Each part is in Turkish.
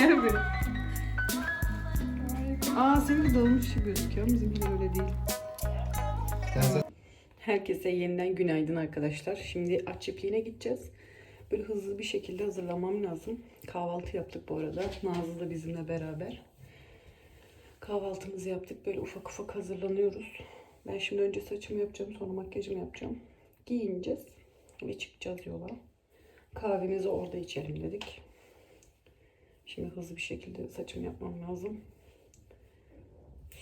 Gel bir. Aa senin de dolmuş gibi gözüküyor. Bizimkiler öyle değil. Herkese yeniden günaydın arkadaşlar. Şimdi at çiftliğine gideceğiz. Böyle hızlı bir şekilde hazırlamam lazım. Kahvaltı yaptık bu arada. Nazlı da bizimle beraber. Kahvaltımızı yaptık. Böyle ufak ufak hazırlanıyoruz. Ben şimdi önce saçımı yapacağım. Sonra makyajımı yapacağım. Giyineceğiz. Ve çıkacağız yola. Kahvemizi orada içelim dedik. Şimdi hızlı bir şekilde saçımı yapmam lazım.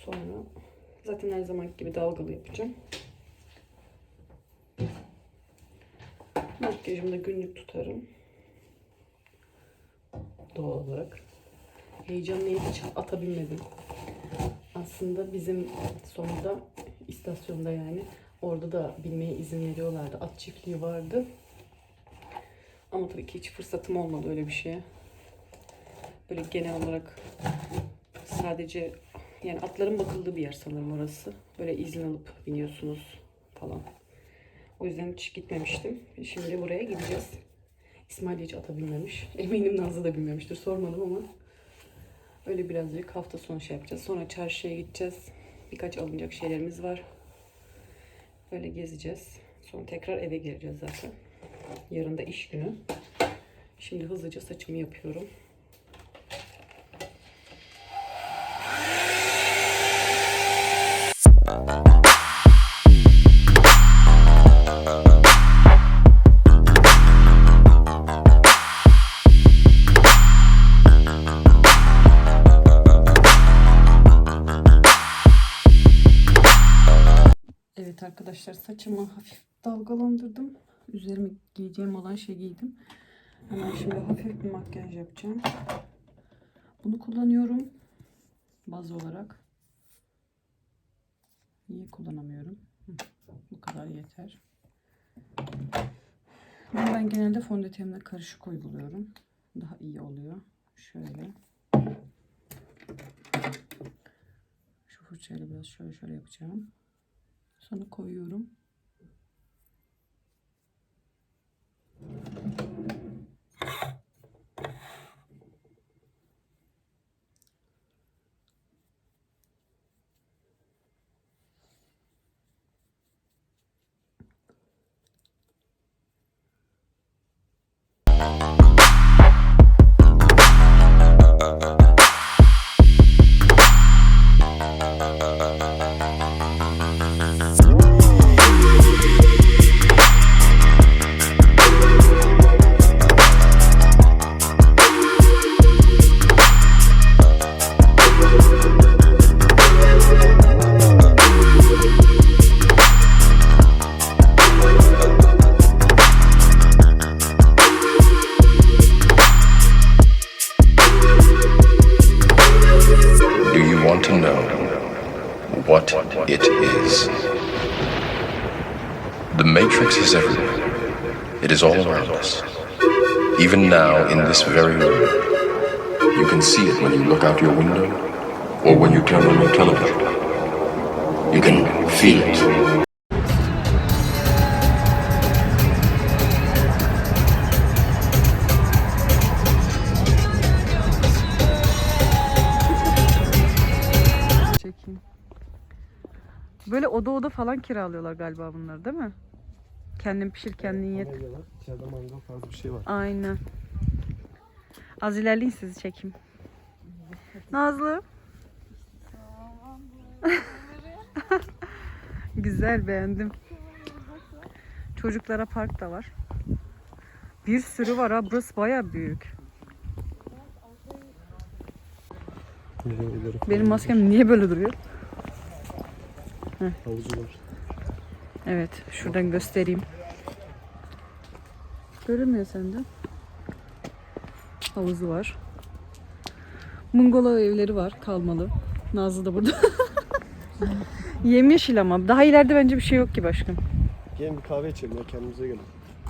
Sonra zaten her zaman gibi dalgalı yapacağım. Makyajımı da günlük tutarım. Doğal olarak. Heyecanlıyım hiç atabilmedim. Aslında bizim sonunda istasyonda yani orada da bilmeye izin veriyorlardı. At çiftliği vardı. Ama tabii ki hiç fırsatım olmadı öyle bir şeye. Böyle genel olarak sadece yani atların bakıldığı bir yer sanırım orası. Böyle izin alıp biniyorsunuz falan. O yüzden hiç gitmemiştim. Şimdi buraya gideceğiz. İsmail hiç ata binmemiş. Eminim Nazlı da bilmemiştir. Sormadım ama. Öyle birazcık hafta sonu şey yapacağız. Sonra çarşıya gideceğiz. Birkaç alınacak şeylerimiz var. Böyle gezeceğiz. Sonra tekrar eve geleceğiz zaten. Yarın da iş günü. Şimdi hızlıca saçımı yapıyorum. Evet arkadaşlar saçımı hafif dalgalandırdım. Üzerime giyeceğim olan şey giydim. Hemen şimdi hafif bir makyaj yapacağım. Bunu kullanıyorum. Baz olarak. Niye kullanamıyorum? Bu kadar yeter. Bunu ben genelde fondötenle karışık uyguluyorum. Daha iyi oluyor. Şöyle. Şu fırçayla biraz şöyle şöyle yapacağım. Sonra koyuyorum. It is all around us. Even now, in this very room. You can see it when you look out your window or when you turn on your television. You can feel it. Böyle oda oda falan kiralıyorlar galiba bunlar değil mi? Kendin pişir kendin ye. İçeride mangal tarzı bir şey var. Aynen. Az ilerleyin sizi çekeyim. Nazlı. Güzel beğendim. Çocuklara park da var. Bir sürü var ha. Burası baya büyük. Benim maskem niye böyle duruyor? Havuzu var. Evet, şuradan göstereyim. Görünmüyor sende. Havuzu var. Bungalov evleri var, kalmalı. Nazlı da burada. Yemyeşil ama. Daha ileride bence bir şey yok ki başka. Gelin bir kahve içelim ya kendimize gelin.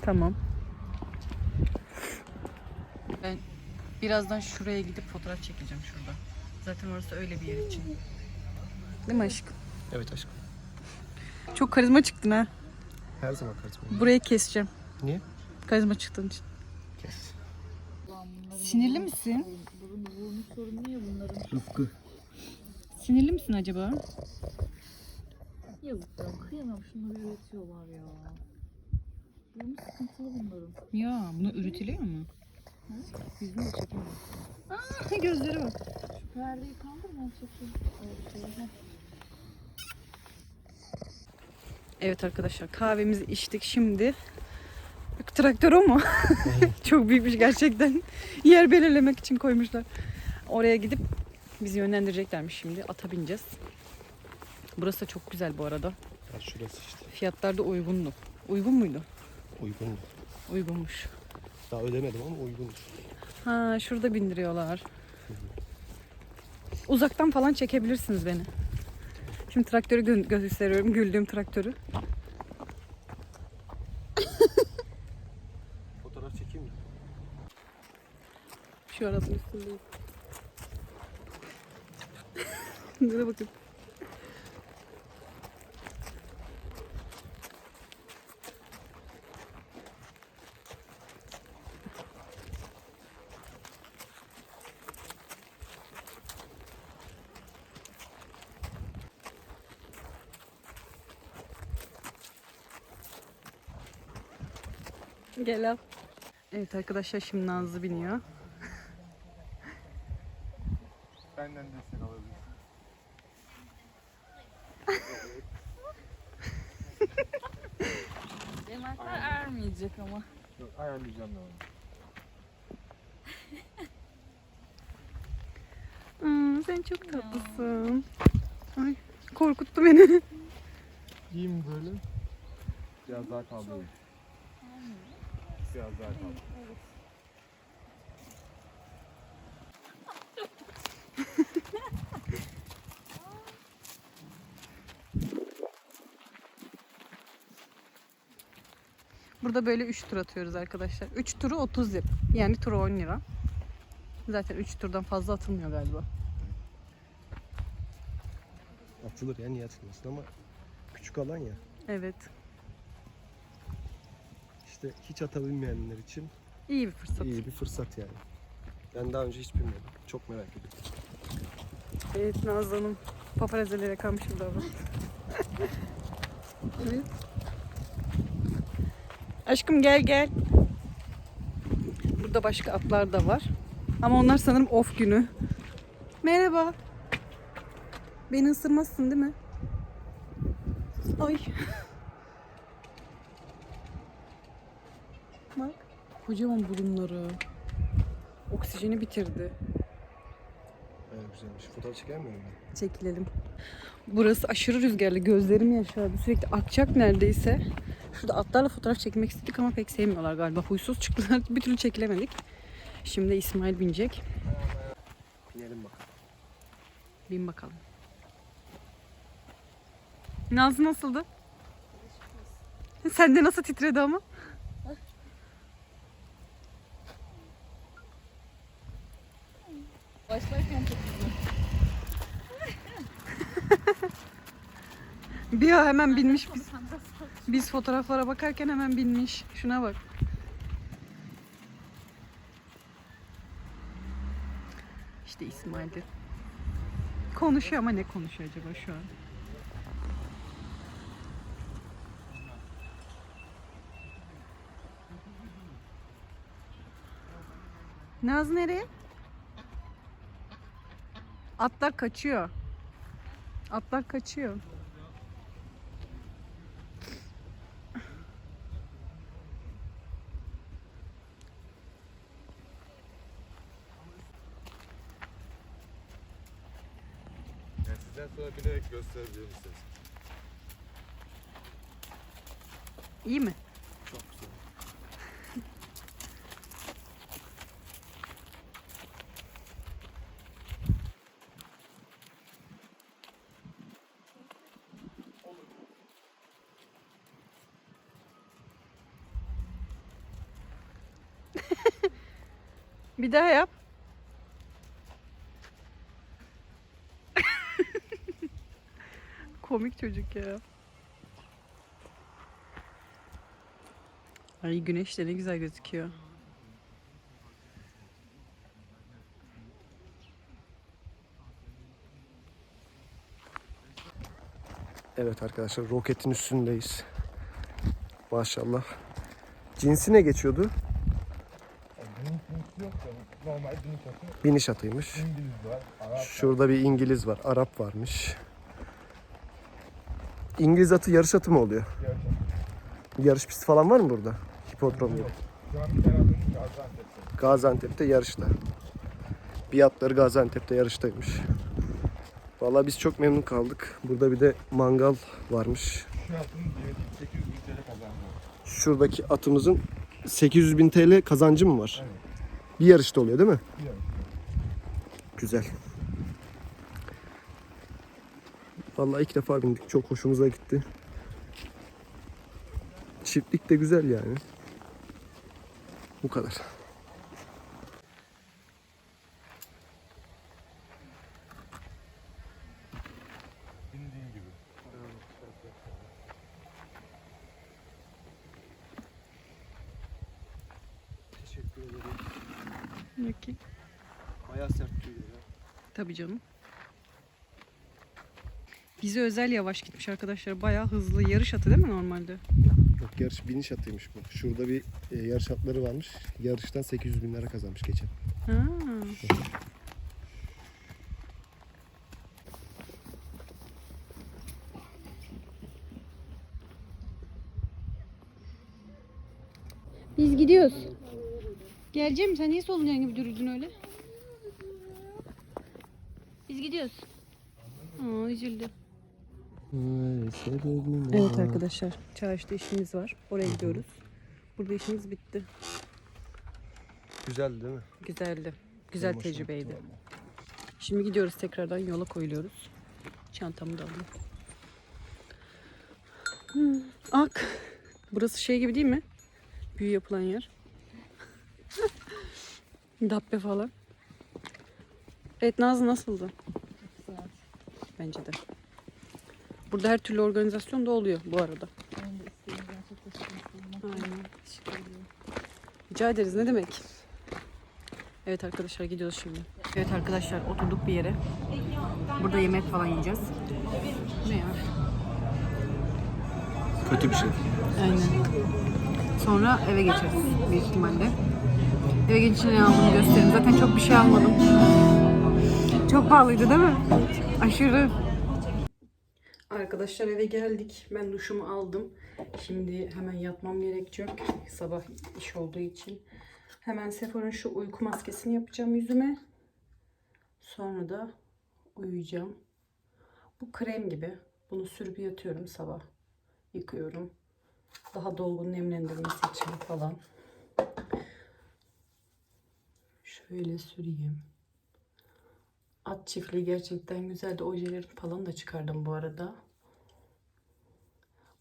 Tamam. Ben birazdan şuraya gidip fotoğraf çekeceğim şurada. Zaten orası öyle bir yer için. Değil mi aşkım? Evet aşkım. Çok karizma çıktın ha. Her zaman kaçmayın. Burayı keseceğim. Niye? Karizma çıktığın için. Kes. Sinirli misin? Rıfkı. Sinirli misin acaba? Yazık ya kıyamam şunları üretiyorlar ya. Durumu sıkıntılı bunların. Ya bunu üretiliyor mu? Yüzünü de çekemiyorum. Aa, gözleri bak. Şu perdeyi kaldır ben çekeyim. Evet, şöyle. Evet arkadaşlar kahvemizi içtik şimdi. Traktör o mu? Çok büyükmüş gerçekten. Yer belirlemek için koymuşlar. Oraya gidip bizi yönlendireceklermiş şimdi. Ata bineceğiz. Burası da çok güzel bu arada. Ya şurası işte. Fiyatlar da uygundu. Uygun muydu? Uygun. Uygunmuş. Daha ödemedim ama uygundur. Ha şurada bindiriyorlar. Uzaktan falan çekebilirsiniz beni. Şimdi traktörü gö- gösteriyorum. Güldüğüm traktörü. Fotoğraf çekeyim mi? Şu arabın üstündeyiz. Nereye bakın. Gel al. Evet arkadaşlar şimdi Nazlı biniyor. Benden destek alabilirsin. Yemekler ermeyecek ama. Yok ayarlayacağım ben onu. Aa, sen çok tatlısın. Ay, korkuttu beni. Yiyeyim böyle. Biraz daha kaldı. Biraz daha kaldı. Burada böyle 3 tur atıyoruz arkadaşlar. 3 turu 30 lira. Yani turu 10 lira. Zaten 3 turdan fazla atılmıyor galiba. Atılır ya niye atılmasın ama küçük alan ya. Evet. İşte hiç atabilmeyenler için İyi bir fırsat. iyi bir fırsat yani. Ben daha önce hiç bilmiyordum. Çok merak ediyorum. Evet Nazlı Hanım. Paparazzelere kalmış burada ama. evet. Aşkım gel gel. Burada başka atlar da var. Ama onlar sanırım off günü. Merhaba. Beni ısırmazsın değil mi? Ay. Bak. Kocaman burunları. Oksijeni bitirdi. Evet güzelmiş. Fotoğraf çeker miyim ben? Çekilelim. Burası aşırı rüzgarlı. Gözlerim yaşardı. Sürekli akacak neredeyse. Şurada atlarla fotoğraf çekmek istedik ama pek sevmiyorlar galiba. Huysuz çıktılar. Bir türlü çekilemedik. Şimdi İsmail binecek. Binelim bakalım. Bin bakalım. Nazlı nasıldı? Sende nasıl titredi ama? Başlarken çok Bir o hemen binmiş biz. Biz fotoğraflara bakarken hemen binmiş. Şuna bak. İşte İsmail'de. Konuşuyor ama ne konuşuyor acaba şu an? Naz nereye? Atlar kaçıyor. Atlar kaçıyor. Yani sizden sonra bilerek göstereceğim size. İyi mi? Bir daha yap. Komik çocuk ya. Ay güneş de ne güzel gözüküyor. Evet arkadaşlar roketin üstündeyiz. Maşallah. Cinsine geçiyordu? Yok da normal deniz atı. Biniş atıymış. İngiliz var. Arap Şurada bir İngiliz var, Arap varmış. İngiliz atı yarış atı mı oluyor? yarış Yarış pisti falan var mı burada? Hipodrom gibi. Şu an bir tane adımız Gaziantep'te. Gaziantep'te yarışta. Biatları Gaziantep'te yarıştaymış. Vallahi biz çok memnun kaldık. Burada bir de mangal varmış. Şu atımız 800 bin TL kazandı. Şuradaki atımızın 800 bin TL kazancı mı var? Evet. Bir yarışta oluyor değil mi? Bir yarış. Güzel. Vallahi ilk defa bindik. Çok hoşumuza gitti. Çiftlik de güzel yani. Bu kadar. Teşekkür ederim. Peki. Bayağı sert tüylü ya. Tabii canım. Bize özel yavaş gitmiş arkadaşlar. Bayağı hızlı. Yarış atı değil mi normalde? Yok yarış biniş atıymış bu. Şurada bir e, yarış atları varmış. Yarıştan 800 bin lira kazanmış geçen. Ha. Biz gidiyoruz. Geleceğim sen niye solucan gibi dürüldün öyle? Biz gidiyoruz. Aa üzüldü. Evet arkadaşlar çarşıda işimiz var. Oraya gidiyoruz. Burada işimiz bitti. Güzel değil mi? Güzeldi. Güzel Benim tecrübeydi. Şimdi gidiyoruz tekrardan yola koyuluyoruz. Çantamı da alayım. Hmm, Ak. Burası şey gibi değil mi? Büyü yapılan yer. Dabbe falan. Evet Nazlı nasıldı? Bence de. Burada her türlü organizasyon da oluyor bu arada. Aynen. Rica ederiz ne demek. Evet arkadaşlar gidiyoruz şimdi. Evet arkadaşlar oturduk bir yere. Burada yemek falan yiyeceğiz. Ne ya? Kötü bir şey. Aynen. Sonra eve geçeriz büyük ihtimalle. Eve geçince ne aldığımı göstereyim. Zaten çok bir şey almadım. Çok pahalıydı değil mi? Aşırı. Arkadaşlar eve geldik. Ben duşumu aldım. Şimdi hemen yatmam gerekecek. Sabah iş olduğu için. Hemen Sephora'nın şu uyku maskesini yapacağım yüzüme. Sonra da uyuyacağım. Bu krem gibi. Bunu sürüp yatıyorum sabah. Yıkıyorum. Daha dolgun nemlendirmesi için falan. Şöyle süreyim. At çiftliği gerçekten güzeldi. Ojeleri falan da çıkardım bu arada.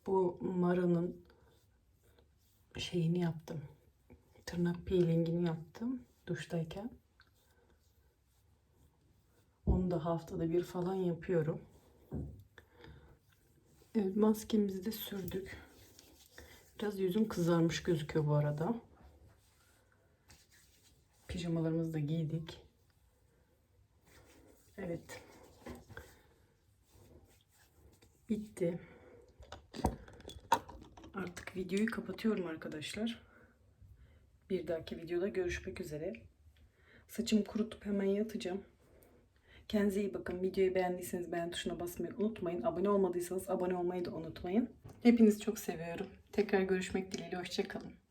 Bu Mara'nın şeyini yaptım. Tırnak peelingini yaptım duştayken. Onu da haftada bir falan yapıyorum. Evet maskemizi de sürdük. Biraz yüzüm kızarmış gözüküyor bu arada. Pijamalarımızı da giydik. Evet. Bitti. Artık videoyu kapatıyorum arkadaşlar. Bir dahaki videoda görüşmek üzere. Saçımı kurutup hemen yatacağım. Kendinize iyi bakın. Videoyu beğendiyseniz beğen tuşuna basmayı unutmayın. Abone olmadıysanız abone olmayı da unutmayın. Hepinizi çok seviyorum. Tekrar görüşmek dileğiyle. Hoşçakalın.